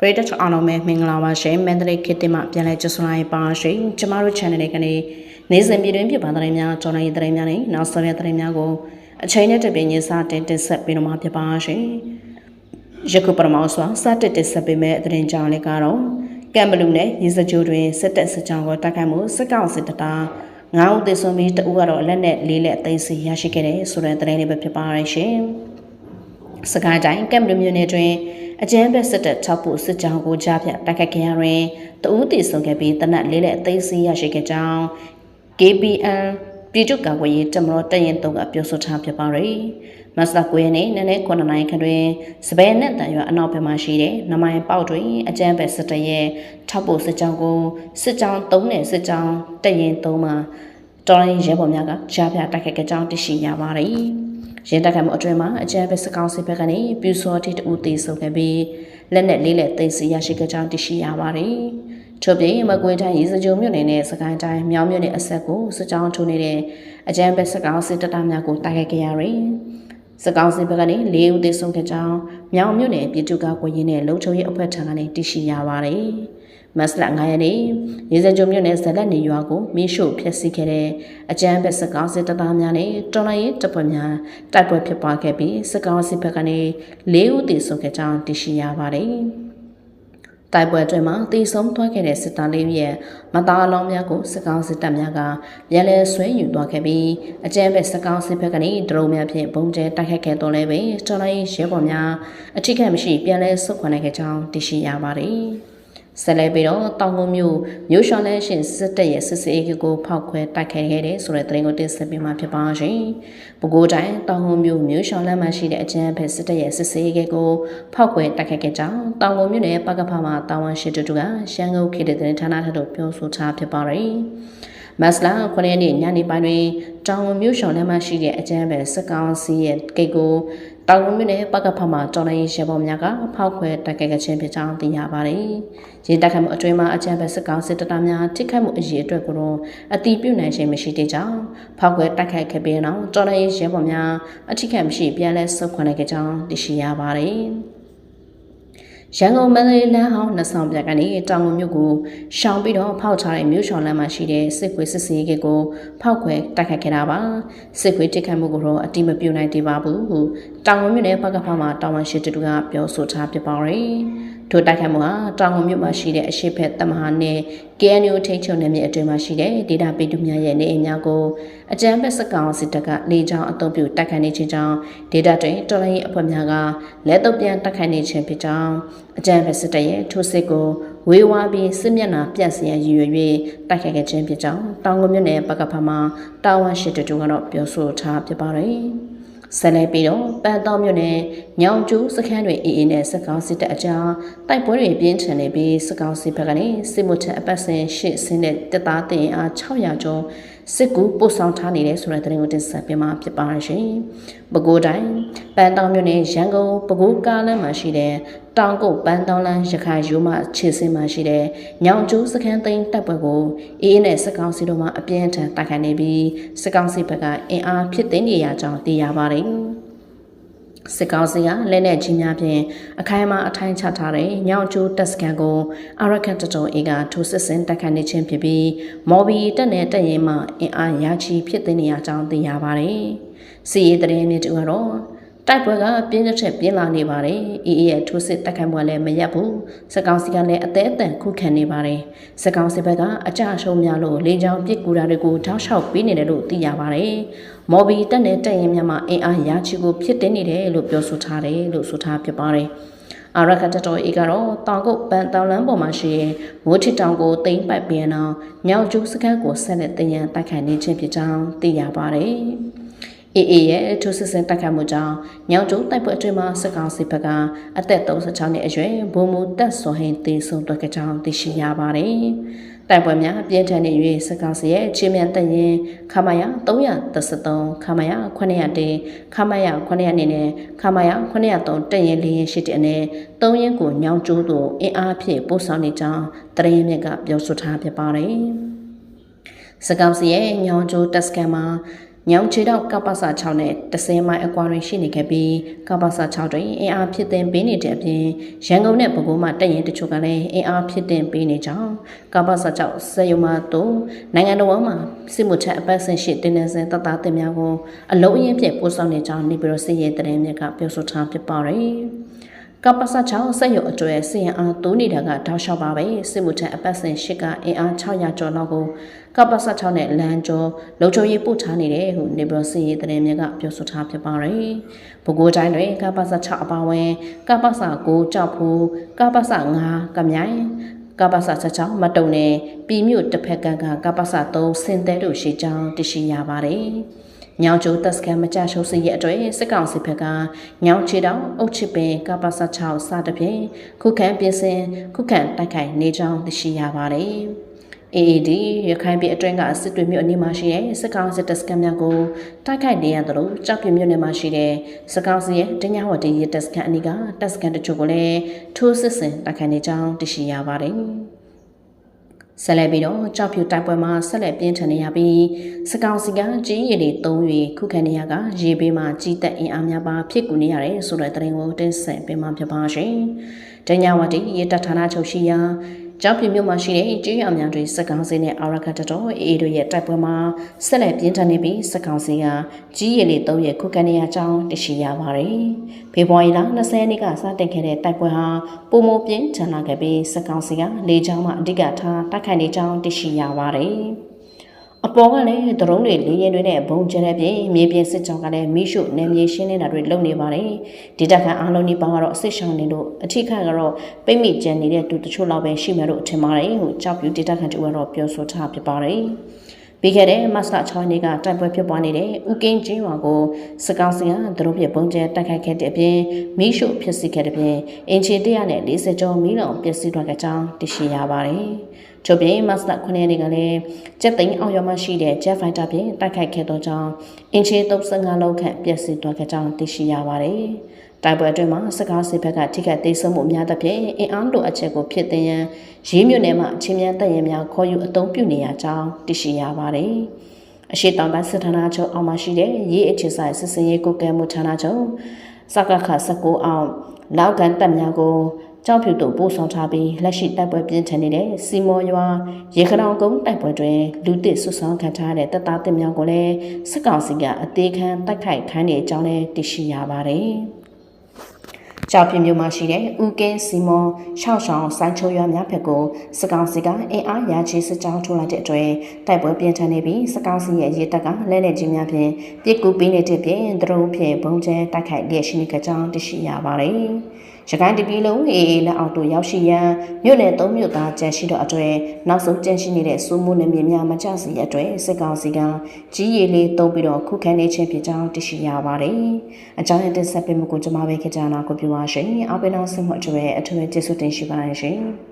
ပရိသတ်အားလုံးပဲမင်္ဂလာပါရှင်မန္တလေးခေတ်တင်မှပြန်လဲကြိုဆိုလိုက်ပါရှင်ကျမတို့ channel လေးကနေနေ့စဉ်ပြည်တွင်းပြည်ပသတင်းများကြော်နိုင်သတင်းများနဲ့နောက်ဆုံးရသတင်းများကိုအချိန်နဲ့တပြည့်ညစတင်တင်ဆက်ပေးတော့မှာဖြစ်ပါရှင်ယခုပထမဆုံးစတင်တင်ဆက်ပေးမယ့်သတင်းကြောင်းလေးကတော့ကမ်ဘလူးနဲ့ရေစကြိုးတွင်စစ်တပ်စစ်ကြောင်းကိုတိုက်ခိုက်မှုစစ်ကောင်စစ်တပ်သားငါးဦးသေဆုံးပြီးတဦးကတော့လက်နဲ့လေးလက်အသိမ်းစီရရှိခဲ့တဲ့ဆိုတဲ့သတင်းလေးပဲဖြစ်ပါရှင် စကိုင်းတိုင်းကမ်ဘလူးမြို့နယ်တွင်အကျန်းဘက်စစ်တပ်6ဖို့စစ်ကြောင်းကိုကြားဖြတ်တိုက်ခတ်ခဲ့ရတွင်တဦးတည်ဆုံခဲ့ပြီးတနက်လေးလက်အသိစီးရရှိခဲ့ကြောင်း KPN ပြည်သူ့ကာကွယ်ရေးတမတော်တရင်တုံးကပြောဆိုထားဖြစ်ပါရယ်မတ်လ9ရက်နေ့နနက်9နာရီခန့်တွင်စပယ်နဲ့တန်ရွာအနောက်ဘက်မှရှိတဲ့နမိုင်ပေါက်တွင်အကျန်းဘက်စစ်တပ်ရဲ့ထောက်ပို့စစ်ကြောင်းကိုစစ်ကြောင်း3နဲ့စစ်ကြောင်းတရင်3မှာတော်ရင်ရဲဘော်များကကြားပြတိုက်ခတ်ကြကြောင်းသိရှိရပါတယ်။ ရဲတပ်ကမှုအတွင်မှာအကျန်းဘက်စကောင်းစစ်ဘက်ကနေပြူစောတိတူတေဆုံခဲ့ပြီးလက်နဲ့လေးလက်သိမ်းစီရရှိကြကြောင်းသိရှိရပါတယ်။ထို့ပြင်မကွေးတိုင်းရေစကြိုမြို့နယ်နဲ့စကိုင်းတိုင်းမြောင်းမြို့နယ်အဆက်ကိုစစ်ကြောင်းထိုးနေတဲ့အကျန်းဘက်စကောင်းစစ်တပ်သားများကိုတိုက်ခိုက်ခဲ့ရပါတယ်။စကောင်းစစ်ဘက်ကနေ၄ဦးသေဆုံးခဲ့ကြောင်းမြောင်မြို့နယ်ပြည်သူ့ကာကွယ်ရေးနဲ့လုံခြုံရေးအဖွဲ့ထံကနေသိရှိရပါတယ်။ မတ်လ9ရက်နေ့ရေစကြိုမြို့နယ်ဇလက်နေရွာကိုမီးရှို့ဖျက်ဆီးခဲ့တဲ့အကြမ်းဖက်စကောင်းစစ်တပ်သားများနဲ့တော်လိုင်းရေးတပ်ဖွဲ့များတိုက်ပွဲဖြစ်ပွားခဲ့ပြီးစကောင်းစစ်ဘက်ကနေ၄ဦးသေဆုံးခဲ့ကြောင်းသိရှိရပါတယ်။တိုက်ပွဲအတွင်းမှာတီဆုံးသွားခဲ့တဲ့စစ်သားလေးရဲ့မသားအလောင်းများကိုစစ်ကောင်စစ်တပ်များကပြန်လည်ဆွဲယူသွားခဲ့ပြီးအကြမ်းဖက်စစ်ကောင်စစ်ဘက်ကနေဒရုန်းများဖြင့်ပုံကျဲတိုက်ခိုက်ခဲ့တော်လဲပဲတော်လိုင်းရဲဘော်များအထိကမရှိပြန်လည်ဆုတ်ခွာနိုင်ခဲ့ကြောင်းသိရှိရပါတယ်။ ဆက်လက်ပြီးတော့တောင်ကုန်မြို့မြို့ရှောင်းလဲရှင်စစ်တပ်ရဲ့စစ်စေးအေးကိုဖောက်ခွဲတိုက်ခိုက်ခဲ့တဲ့ဆိုတဲ့သတင်းကိုတင်ဆက်ပေးမှာဖြစ်ပါရှင်။ပဲခူးတိုင်းတောင်ကုန်မြို့မြို့ရှောင်းလမ်းမှာရှိတဲ့အကျန်းဖက်စစ်တပ်ရဲ့စစ်စေးအေးကိုဖောက်ခွဲတိုက်ခိုက်ခဲ့ကြောင်းတောင်ကုန်မြို့နယ်ပကဖမှာတာဝန်ရှိသူတို့ကရှမ်းကုန်းခေတဲ့သတင်းဌာနထံသို့ပြောဆိုထားဖြစ်ပါရယ်။မတ်လာ9ရက်နေ့ညနေပိုင်းတွင်တောင်ဝန်မြို့ရှောင်းလမ်းမှာရှိတဲ့အကျန်းပဲစကောင်စီရဲ့ဂိတ်ကို တောင်ဝန်မြို့နယ်ပကဖမှာတော်လိုင်းရဲဘော်များကဖောက်ခွဲတိုက်ခိုက်ခဲ့ခြင်းဖြစ်ကြောင်းသိရပါတယ်။ရေတက်ခတ်မှုအတွင်းမှာအကျန်းပဲစကောင်စစ်တပ်များထိခိုက်မှုအရေးအတွက်ကိုတော့အတိပြုနိုင်ခြင်းမရှိသေးကြောင်းဖောက်ခွဲတိုက်ခိုက်ခဲ့ပြီးနောက်တော်လိုင်းရဲဘော်များအထိခိုက်မရှိပြန်လဲဆုတ်ခွာနိုင်ခဲ့ကြောင်းသိရှိရပါတယ်။ ရန်ကုန်မန္တလေးလမ်းဟောင်းနှစ်ဆောင်ပြကနေတောင်ကုန်မြို့ကိုရှောင်ပြီးတော့ဖောက်ချတဲ့မြို့ရှောင်းလမ်းမှာရှိတဲ့စစ်ခွေစစ်စီးရေးကိုဖောက်ခွဲတိုက်ခတ်ခဲ့တာပါစစ်ခွေတိုက်ခတ်မှုကိုတော့အတိမပြုနိုင်သေးပါဘူးဟုတောင်ကုန်မြို့နယ်ပကဖမှာတာဝန်ရှိသူကပြောဆိုထားပြပါရယ် ထိုတိုက်ခိုက်မှုဟာတောင်ကုန်မြို့မှာရှိတဲ့အရှိဖက်တမဟာနဲ့ KNU ထိန်းချုပ်နယ်မြေအတွင်းမှာရှိတဲ့ဒေတာပေတူများရဲ့နေအိမ်များကိုအကြမ်းဖက်စကောင်စစ်တပ်ကလေကြောင်းအုံပြုတိုက်ခိုက်နေခြင်းကြောင့်ဒေတာတွင်တော်လိုင်းအဖွဲ့များကလက်တော့ပြန်တိုက်ခိုက်နေခြင်းဖြစ်ကြောင်းအကြမ်းဖက်စစ်တပ်ရဲ့ထိုးစစ်ကိုဝေဝါးပြီးစစ်မျက်နှာပြန့်စင်ရည်ရွယ်၍တိုက်ခိုက်ခဲ့ခြင်းဖြစ်ကြောင်းတောင်ကုန်မြို့နယ်ပကဖမှာတာဝန်ရှိသူတို့ကတော့ပြောဆိုထားပြပါတယ်။ ဆက်လက်ပြီးတော့ပန်းတော်မြို့နယ်ညောင်ကျူးစခန်းတွေအေးအေးနဲ့စကောင်းစစ်တပ်အကြားတိုက်ပွဲတွေပြင်းထန်နေပြီးစကောင်းစစ်ဘက်ကနေစစ်မှုထမ်းအပတ်စဉ်ရှစ်ဆင်းတဲ့တပ်သားတင်အား600ကျော် စစ်ကူပို့ဆောင်ထားနေတဲ့ဆိုတဲ့သတင်းကိုတင်ဆက်ပေးမှာဖြစ်ပါရှင်။ပဲခူးတိုင်းပန်းတောင်မြို့နယ်ရန်ကုန်ပဲခူးကားလမ်းမှာရှိတဲ့တောင်ကုတ်ပန်းတောင်လမ်းရခိုင်ရိုးမခြေစင်းမှာရှိတဲ့ညောင်ကျူးစခန်းသိမ်းတပ်ပွဲကိုအေးအေးနဲ့စကောင်းစီတို့မှအပြင်းထန်တိုက်ခိုက်နေပြီးစကောင်းစီဘက်ကအင်အားဖြစ်သိမ်းနေရကြောင်းသိရပါတယ်။ စစ်ကောင်စီကလက်နက်ကြီးများဖြင့်အခိုင်အမာအထိုင်ချထားတဲ့ညောင်ကျိုးတပ်စခန်းကိုအရခတ်တတော်အေကထိုးစစ်ဆင်တိုက်ခိုက်နေခြင်းဖြစ်ပြီးမော်ဘီတပ်နယ်တပ်ရင်မှအင်အားရချီဖြစ်သိနေရကြောင်းသိရပါတယ်။စီရေးတရင်မြစ်တူကတော့ တိုက်ပွဲကပြင်းတဲ့ပြင်းလာနေပါတယ်။အေးအေးရဲ့ထိုးစစ်တက်ခိုင်ပွဲလည်းမရက်ဘူး။စကောင်စီကလည်းအသေးအတန်ခုခံနေပါတယ်။စကောင်စီဘက်ကအကြအရှုံးများလို့လေကြောင်းပစ်ကူတာတွေကိုထောက်လျှောက်ပေးနေတယ်လို့သိရပါတယ်။မော်ဘီတက်နဲ့တက်ရင်များမှာအင်အားရချီကိုဖြစ်တင်နေတယ်လို့ပြောဆိုထားတယ်လို့ဆိုထားဖြစ်ပါတယ်။အာရခတ်တော်အေကတော့တောင်ကုတ်ပန်တောင်လန်းပေါ်မှာရှိရင်မိုးထစ်တောင်ကိုတိမ့်ပိုက်ပြန်အောင်မြောက်ကျူးစခန်းကိုဆက်လက်တင်ရန်တိုက်ခိုက်နေခြင်းဖြစ်ကြောင်းသိရပါတယ်။ အေအေရဲ့ထိုးစစ်ဆင်တိုက်ခတ်မှုကြောင့်ညောင်ကျုံတိုက်ပွဲအတွင်းမှာစစ်ကောင်စီဘက်ကအသက်36နှစ်အရွယ်ဘုံမူတက်စောဟင်တေဆုံတွက်ကြောင်းသိရှိရပါတယ်။တိုက်ပွဲများပြင်းထန်နေ၍စစ်ကောင်စီရဲ့ချင်းမြန်တပ်ရင်ခမရ333ခမရ901ခမရ900နေနဲ့ခမရ903တပ်ရင်လေးရင်ရှိတဲ့အနည်း3ရင်ကိုညောင်ကျိုးသို့အင်အားဖြင့်ပို့ဆောင်နေကြောင်းတရင်မြက်ကပြောဆိုထားပြပါတယ်။စကောက်စီရဲ့ညောင်ကျိုးတက်စကန်မှာ ညောင်ချေတော့ကပ္ပစ6နဲ့30မိုင်အကွာတွင်ရှိနေခဲ့ပြီးကပ္ပစ6တွင်အင်အားဖြစ်တင်ပေးနေတဲ့အပြင်ရန်ကုန်နဲ့ပဲခူးမှတက်ရင်တချို့ကလည်းအင်အားဖြစ်တင်ပေးနေကြောင်းကပ္ပစ6စေယုံမှတို့နိုင်ငံတော်မှာစစ်မှုထက်အပတ်စဉ်ရှိတင်းနေစဉ်တသားတင်များကိုအလုံးအရင်ဖြင့်ပို့ဆောင်နေကြောင်းနေပြည်တော်စစ်ရေးတရင်မြက်ကပြောဆိုထားဖြစ်ပါတယ် ကပ္ပစ6ဆက်ရုပ်အကျွဲစီရင်အားတိုးနေတာကတောက်လျှောက်ပါပဲစစ်မှုထက်အပတ်စဉ်ရှိကအင်အား600ကျော်လောက်ကိုကပ္ပစ6နဲ့လမ်းကျော်လုံချုံရေးပို့ထားနေတယ်ဟုနေပြည်တော်စီရင်တရင်မြက်ကပြောဆိုထားဖြစ်ပါတယ်။ပဲခူးတိုင်းတွင်ကပ္ပစ6အပါအဝင်ကပ္ပစ9ကြောက်ဖူးကပ္ပစ9ကမြိုင်ကပ္ပစ6မတုံနဲ့ပြည်မြို့တစ်ဖက်ကကကပ္ပစ3စင်တဲတို့ရှိကြောင်းသိရှိရပါတယ်။ ညောင်ကျိုးတက်စကန်မကြရှုံးစရဲ့အတွေ့စစ်ကောင်စီဘက်ကညောင်ချီတောင်အုတ်ချစ်ပင်ကပ္ပစ6စသဖြင့်ခုခံပြင်ဆင်ခုခံတိုက်ခိုက်နေကြောင်းသိရှိရပါတယ်။ AAD ရခိုင်ပြည်အတွင်းကစစ်တွေမြို့အနီးမှာရှိတဲ့စစ်ကောင်စစ်တပ်စခန်းများကိုတိုက်ခိုက်နေရသလိုကြောက်ပြမြို့နယ်မှာရှိတဲ့စစ်ကောင်စီရဲ့တင်ညာဝတီရတပ်စခန်းအနီးကတပ်စခန်းတချို့ကိုလည်းထိုးစစ်ဆင်တိုက်ခိုက်နေကြောင်းသိရှိရပါတယ်။ ဆက်လက်ပြီးတော့ကြောက်ဖြူတိုက်ပွဲမှာဆက်လက်ပြင်းထန်နေရပြီးစကောင်စီကကြီးရည်တွေသုံး၍ခုခံနေရကရေဘေးမှာကြီးတက်အင်အားများပါဖြစ်ကူနေရတယ်ဆိုတဲ့သတင်းကိုတင်ဆက်ပေးမှာဖြစ်ပါရှင်။တညာဝတီရေတပ်ဌာနချုပ်ရှိရာ ကျောက်ပြမြို့မှာရှိတဲ့ကျေးရွာများတွင်စကောင်စီနဲ့အာရခတ်တော်အေးတို့ရဲ့တိုက်ပွဲမှာဆက်လက်ပြင်းထန်နေပြီးစကောင်စီကကြီးရည်လေးသုံးရခုခံနေရကြောင်းသိရှိရပါတယ်။ဖေဖော်ဝါရီလ20ရက်နေ့ကစတင်ခဲ့တဲ့တိုက်ပွဲဟာပုံမပြင်းထန်လာခဲ့ပြီးစကောင်စီကလေကြောင်းမှအဓိကထားတိုက်ခိုက်နေကြောင်းသိရှိရပါတယ်။ အပေါ်ကလည်းဒရုန်းတွေလေရင်တွေနဲ့ဘုံကျတဲ့ပြင်မြေပြင်စစ်ကြောင်းကလည်းမိရှုနယ်မြေရှင်းနေတာတွေလုပ်နေပါတယ်ဒေတာခံအားလုံးဒီပေါင်းကတော့အစ်ရှောင်းနေလို့အထိခန့်ကတော့ပိတ်မိကျန်နေတဲ့သူတချို့လောက်ပဲရှိမယ်လို့ထင်ပါတယ်ဟိုကြောက်ပြူဒေတာခံတူကတော့ပြောဆိုထားဖြစ်ပါတယ် ပြီးခဲ့တဲ့မတ်လ6ရက်နေ့ကတိုက်ပွဲဖြစ်ပွားနေတဲ့ဥကင်းချင်းရွာကိုစကောင်းစီကသူတို့ပြပုံကျဲတိုက်ခိုက်ခဲ့တဲ့အပြင်မိရှုဖြစ်စီခဲ့တဲ့အပြင်အင်ချီ140ကျော်မီးလောင်ပျက်စီးသွားခဲ့ကြောင်းသိရှိရပါတယ်။ချို့ပြင်မတ်လ9ရက်နေ့ကလည်းဂျက်သိန်းအောင်ရမရှိတဲ့ Jet Fighter ဖြင့်တိုက်ခိုက်ခဲ့သောကြောင့်အင်ချီ35လောက်ခန့်ပျက်စီးသွားခဲ့ကြောင်းသိရှိရပါတယ်။ တိုက်ပွဲအတွင်းမှာစကားစစ်ဘက်ကထိခိုက်သိမ်းဆုံးမှုများသဖြင့်အင်အားလိုအပ်ချက်ကိုဖြစ်သိရန်ရေးမြို့နယ်မှာချင်းမြန်တပ်ရင်များခေါ်ယူအုံပြုနေရကြောင်းသိရှိရပါတယ်။အရှိတောင်ပိုင်းစစ်ဌာနချုပ်အောက်မှာရှိတဲ့ရေးအခြေဆိုင်စစ်စင်ရေးကုကဲမှုဌာနချုပ်စကခ19အောင်လောက်ကန်တပ်များကိုကြောက်ဖြူတို့ပို့ဆောင်ထားပြီးလက်ရှိတိုက်ပွဲပြင်းထန်နေတဲ့စီမော်ရွာရေခရောင်ကုန်းတိုက်ပွဲတွင်လူတစ်ဆွဆောင်ခံထားတဲ့တပ်သားတင်များကိုလည်းစစ်ကောင်စီကအသေးခံတိုက်ခိုက်ခိုင်းနေကြောင်းလည်းသိရှိရပါတယ်။ ကြောက်ပြမြို့မှာရှိတဲ့ဦးကင်းစီမွန်ရှောက်ဆောင်စိုင်းချိုရွာများဖက်ကိုစကောင်စီကအင်အားရာချီစစ်ကြောင်းထိုးလိုက်တဲ့အတွက်တိုက်ပွဲပြင်းထန်နေပြီးစကောင်စီရဲ့ရေတပ်ကလက်လက်ကြီးများဖြင့်ပြစ်ကူပေးနေတဲ့ဖြင့်ဒရုန်းဖြင့်ဘုံကျဲတိုက်ခိုက်လျက်ရှိနေကြကြောင်းသိရှိရပါတယ်။ ရခိုင်တပြည်လုံးအေးအေးလက်အောက်တို့ရောက်ရှိရန်မြို့နယ်သုံးမြို့သားကြန့်ရှိတော့အတွေ့နောက်ဆုံးကြန့်ရှိနေတဲ့စိုးမိုးနယ်မြေများမကျစီအတွေ့စစ်ကောင်စီကကြီးရည်လေးတုံးပြီးတော့ခုခံနေခြင်းဖြစ်ကြောင်းသိရှိရပါတယ်။အကြောင်းရင်းတင်ဆက်ပေးမှုကိုကျွန်မပဲခေတ္တနာကိုပြောပါရှင်။အောက်ပင်အောင်ဆင်မှုအတွေ့အထွေကျေးဇူးတင်ရှိပါတယ်ရှင်။